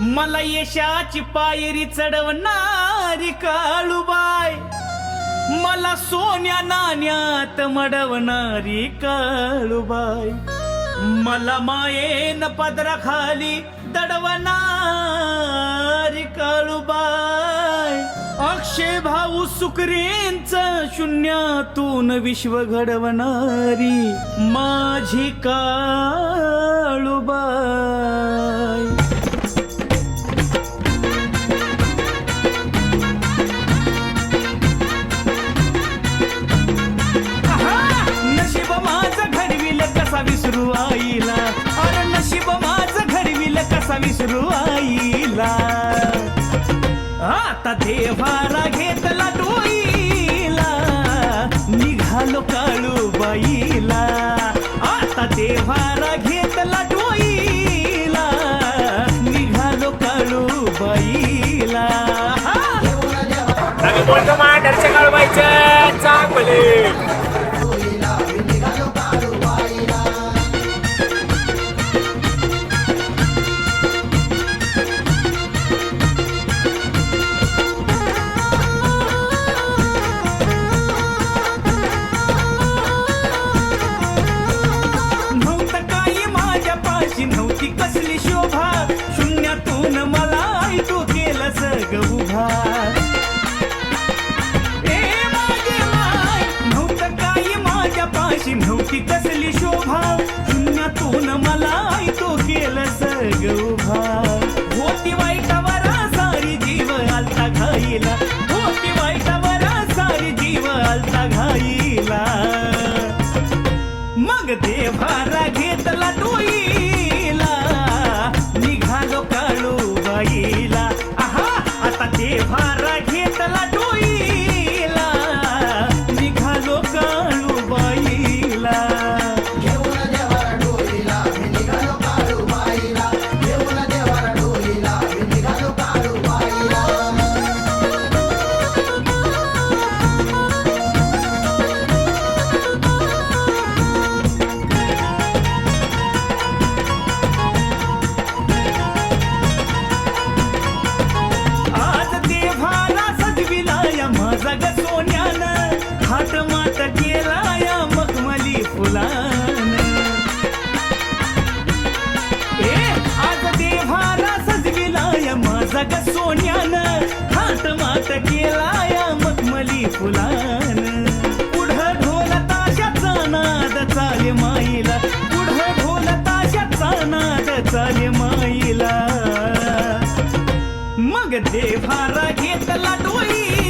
मला यशाची पायरी चढवणारी काळूबाय मला सोन्या नाण्यात मडवणारी काळूबाय मला मायेन पदराखाली दडवणारी काळूबाय अक्षय भाऊ सुकरेंच शून्यातून विश्व घडवणारी माझी काळूबाई. आता देवारा घेतला डोईला. निघालो काळू बाईला. आता देवारा घेतला डोईला. निघालो काळू बाईला. हा! अगं बोलतो मा डरच्या काळबाईचं चांगले. केलं सग उभा जग सोन्यानं हात मात केलाया मखमली फुलान. पुढं ढोल ताशाचा नाद चाले माईला. पुढं ढोल ताशाचा नाद चाले माईला. मग देवारा घेतला डोई